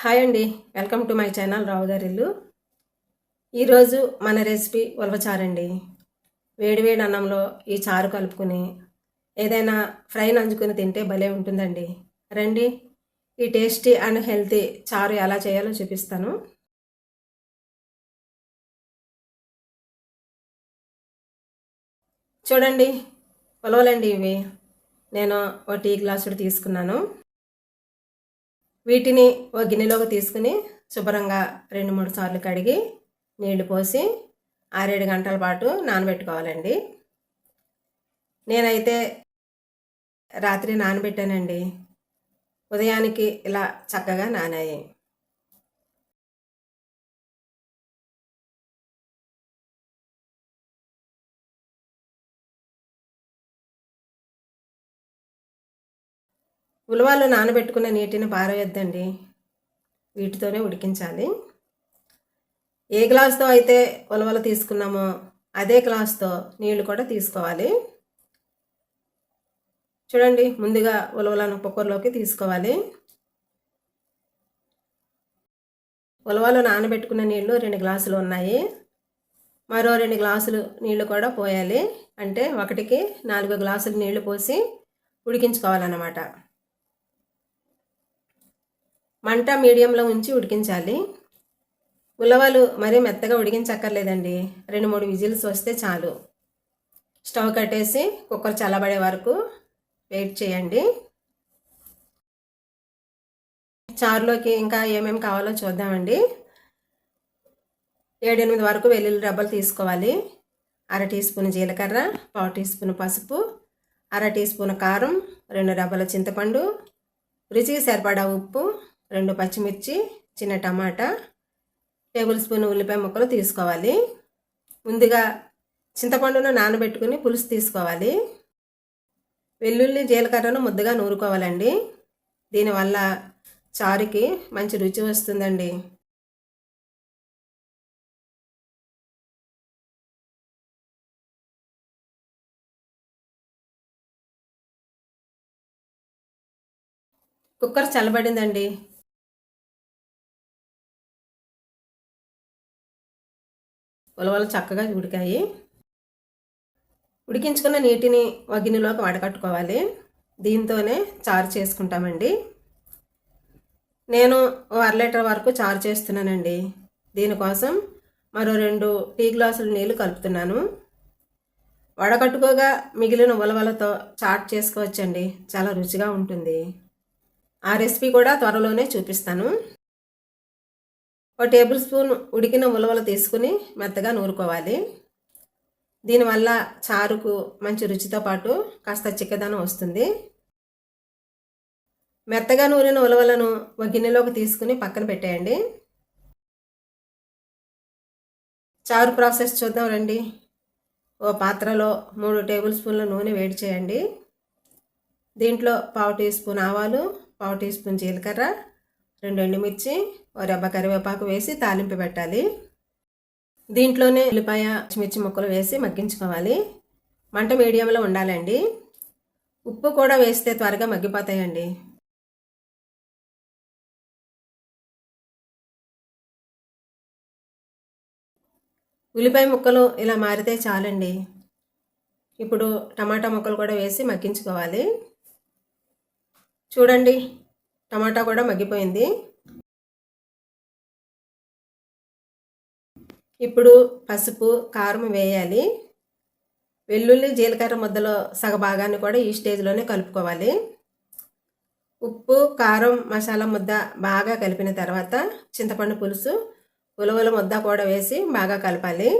Hi అండి. Welcome to my channel Rao గారి ఇల్లు ఈరోజు మన రెసిపీ ఉలవచారండి. వేడివేడి అన్నంలో ఈ చారు కలుపుకుని ఏదైనా ఫ్రై నంచుకుని తింటే భలే ఉంటుందండి. రండి ఈ టేస్టీ అండ్ హెల్తీ చారు ఎలా చేయాలో చూపిస్తాను. చూడండి ఉలవలండి ఇవి. నేను ఒక టీ గ్లాసుడు తీసుకున్నాను. వీటిని ఒక గిన్నెలోకి తీసుకుని శుభ్రంగా రెండు మూడు సార్లు కడిగి నీళ్ళు పోసి ఆరేడు గంటల పాటు నానబెట్టుకోవాలండి. నేనైతే రాత్రి నానబెట్టానండి. ఉదయానికి ఇలా చక్కగా నానాయి. ఉలవలు నానబెట్టుకున్న నీటిని పారవేద్దండి. వీటితోనే ఉడికించాలి. ఏ గ్లాస్తో అయితే ఉలవలు తీసుకున్నామో అదే గ్లాస్తో నీళ్ళు కూడా తీసుకోవాలి. చూడండి ముందుగా ఉలవలను కుక్కర్లోకి తీసుకోవాలి. ఉలవలు నానబెట్టుకున్న నీళ్ళు రెండు గ్లాసులు ఉన్నాయి. మరో రెండు గ్లాసులు నీళ్ళు కూడా పోయాలి. అంటే ఒకటికి నాలుగు గ్లాసులు నీళ్ళు పోసి ఉడికించుకోవాలన్నమాట. మంట మీడియంలో ఉంచి ఉడికించాలి. ఉలవలు మరీ మెత్తగా ఉడికించక్కర్లేదండి. రెండు మూడు విజిల్స్ వస్తే చాలు. స్టవ్ కట్టేసి కుక్కర్ చల్లబడే వరకు వెయిట్ చేయండి. చారులోకి ఇంకా ఏమేమి కావాలో చూద్దామండి. ఏడెనిమిది వరకు వెల్లుల్లి రబ్బలు తీసుకోవాలి. అర టీ స్పూన్ జీలకర్ర పావు టీ స్పూన్ పసుపు అర టీ స్పూన్ కారం రెండు డబ్బల చింతపండు రుచికి సరిపడా ఉప్పు రెండు పచ్చిమిర్చి చిన్న టమాటా టేబుల్ స్పూన్ ఉల్లిపాయ ముక్కలు తీసుకోవాలి. ముందుగా చింతపండును నానబెట్టుకుని పులుసు తీసుకోవాలి. వెల్లుల్లి జీలకర్రను ముద్దగా నూరుకోవాలండి. దీనివల్ల చారుకి మంచి రుచి వస్తుందండి. కుక్కర్ చల్లబడిందండి. ఉలవలు చక్కగా ఉడికాయి. ఉడికించుకున్న నీటిని వగినిలోకి వడకట్టుకోవాలి. దీంతోనే చారు చేసుకుంటామండి. నేను అర లీటర్ వరకు చారు చేస్తున్నానండి. దీనికోసం మరో రెండు టీ గ్లాసులు నీళ్ళు కలుపుతున్నాను. వడకట్టుకోగా మిగిలిన ఉలవలతో చాట్ చేసుకోవచ్చండి. చాలా రుచిగా ఉంటుంది. ఆ రెసిపీ కూడా త్వరలోనే చూపిస్తాను. ఒక టేబుల్ స్పూన్ ఉడికిన ఉలవలు తీసుకుని మెత్తగా నూరుకోవాలి. దీనివల్ల చారుకు మంచి రుచితో పాటు కాస్త చిక్కదనం వస్తుంది. మెత్తగా నూరిన ఉలవలను ఒక గిన్నెలోకి తీసుకుని పక్కన పెట్టేయండి. చారు ప్రాసెస్ చూద్దాం రండి. ఓ పాత్రలో మూడు టేబుల్ స్పూన్ల నూనె వేడి చేయండి. దీంట్లో పావు టీ స్పూన్ ఆవాలు పావు టీ స్పూన్ జీలకర్ర రెండు ఎండుమిర్చి ఓ కరివేపాకు వేసి తాలింపు పెట్టాలి. దీంట్లోనే ఉల్లిపాయ పచ్చిమిర్చి ముక్కలు వేసి మగ్గించుకోవాలి. మంట మీడియంలో ఉండాలండి. ఉప్పు కూడా వేస్తే త్వరగా మగ్గిపోతాయండి. ఉల్లిపాయ ముక్కలు ఇలా మారితే చాలండి. ఇప్పుడు టమాటా ముక్కలు కూడా వేసి మగ్గించుకోవాలి. చూడండి. టమాటా కూడా మగ్గిపోయింది. ఇప్పుడు పసుపు కారం వేయాలి. వెల్లుల్లి జీలకర్ర ముద్దలో సగభాగాన్ని కూడా ఈ స్టేజ్లోనే కలుపుకోవాలి. ఉప్పు కారం మసాలా ముద్ద బాగా కలిపిన తర్వాత చింతపండు పులుసు ఉలవల ముద్ద కూడా వేసి బాగా కలపాలి.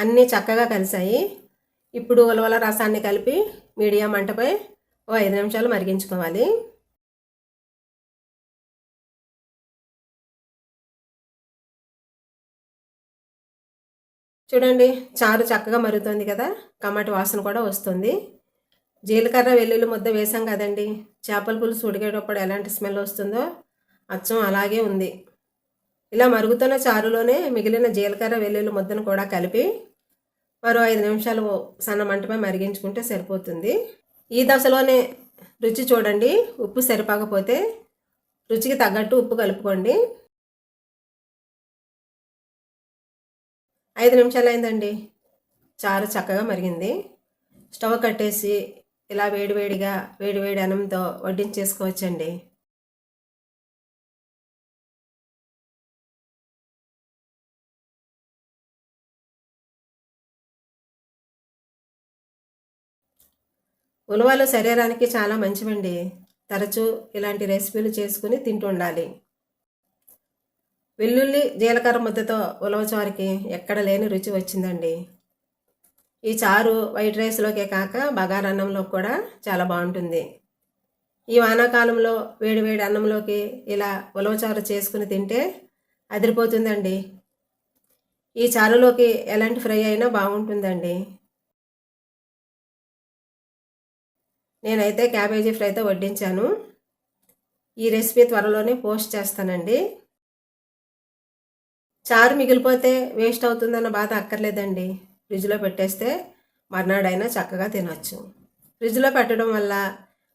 అన్నీ చక్కగా కలిసాయి. ఇప్పుడు ఉలవల రసాన్ని కలిపి మీడియం మంటపై ఓ ఐదు నిమిషాలు మరిగించుకోవాలి. చూడండి చారు చక్కగా మరుగుతుంది కదా? కమ్మటి వాసన కూడా వస్తుంది. జీలకర్ర వెల్లుల్లి ముద్ద వేసాం కదండి. చేపల పులుసు ఉడికేటప్పుడు ఎలాంటి స్మెల్ వస్తుందో అచ్చం అలాగే ఉంది. ఇలా మరుగుతున్న చారులోనే మిగిలిన జీలకర్ర వెల్లుల్లి ముద్దను కూడా కలిపి మరో ఐదు నిమిషాలు సన్న మంటపై మరిగించుకుంటే సరిపోతుంది. ఈ దశలోనే రుచి చూడండి. ఉప్పు సరిపోకపోతే రుచికి తగ్గట్టు ఉప్పు కలుపుకోండి. ఐదు నిమిషాలు అయిందండి. చారు చక్కగా మరిగింది. స్టవ్ కట్టేసి ఇలా వేడివేడిగా వేడివేడి అన్నంతో వడ్డించేసుకోవచ్చండి. ఉలవలు శరీరానికి చాలా మంచివండి. తరచూ ఇలాంటి రెసిపీలు చేసుకుని తింటూ ఉండాలి వెల్లుల్లి జీలకర్ర ముద్దతో ఉలవచారుకి ఎక్కడ లేని రుచి వచ్చిందండి. ఈ చారు వైట్ రైస్లోకే కాక బగారన్నంలో కూడా చాలా బాగుంటుంది. ఈ వానాకాలంలో వేడి వేడి అన్నంలోకి ఇలా ఉలవ చారు చేసుకుని తింటే అదిరిపోతుందండి. ఈ చారులోకి ఎలాంటి ఫ్రై అయినా బాగుంటుందండి. నేనైతే క్యాబేజీ ఫ్రైతో వడ్డించాను. ఈ రెసిపీ త్వరలోనే పోస్ట్ చేస్తానండి. చారు మిగిలిపోతే వేస్ట్ అవుతుందన్న బాధ అక్కర్లేదండి. ఫ్రిడ్జ్లో పెట్టేస్తే మర్నాడైనా చక్కగా తినొచ్చు. ఫ్రిడ్జ్లో పెట్టడం వల్ల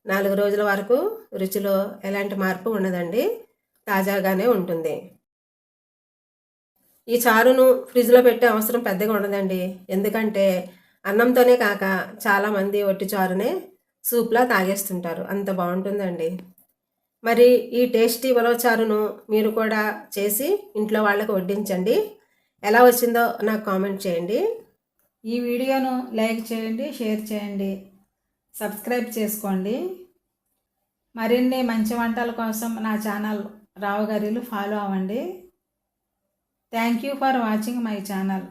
నాలుగు రోజుల వరకు రుచిలో ఎలాంటి మార్పు ఉండదండి. తాజాగానే ఉంటుంది. ఈ చారును ఫ్రిడ్జ్లో పెట్టే అవసరం పెద్దగా ఉండదండి. ఎందుకంటే అన్నంతోనే కాక చాలామంది ఒట్టి చారునే సూప్లా తాగేస్తుంటారు. అంత బాగుంటుందండి. మరి ఈ టేస్టీ ఉలవచారును మీరు కూడా చేసి ఇంట్లో వాళ్ళకు వడ్డించండి. ఎలా వచ్చిందో నాకు కామెంట్ చేయండి. ఈ వీడియోను లైక్ చేయండి షేర్ చేయండి సబ్స్క్రైబ్ చేసుకోండి. మరిన్ని మంచి వంటల కోసం నా ఛానల్ రావుగారిలు ఫాలో అవ్వండి. Thank you for watching my channel.